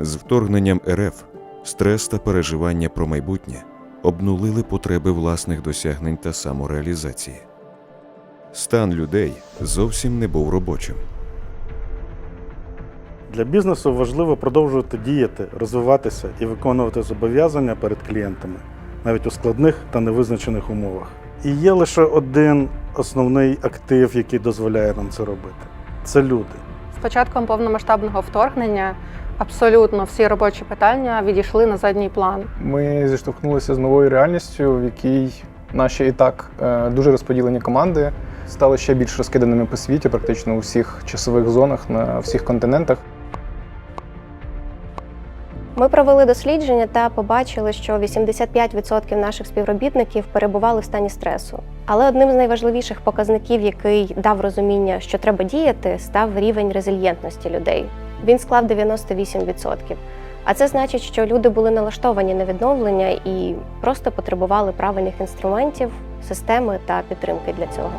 З вторгненням РФ стрес та переживання про майбутнє обнулили потреби власних досягнень та самореалізації. Стан людей зовсім не був робочим. Для бізнесу важливо продовжувати діяти, розвиватися і виконувати зобов'язання перед клієнтами, навіть у складних та невизначених умовах. І є лише один основний актив, який дозволяє нам це робити це люди. З початком повномасштабного вторгнення абсолютно всі робочі питання відійшли на задній план. Ми зіштовхнулися з новою реальністю, в якій наші і так е, дуже розподілені команди стали ще більш розкиданими по світі, практично у всіх часових зонах на всіх континентах. Ми провели дослідження та побачили, що 85% наших співробітників перебували в стані стресу. Але одним з найважливіших показників, який дав розуміння, що треба діяти, став рівень резильєнтності людей. Він склав 98%. А це значить, що люди були налаштовані на відновлення і просто потребували правильних інструментів, системи та підтримки для цього.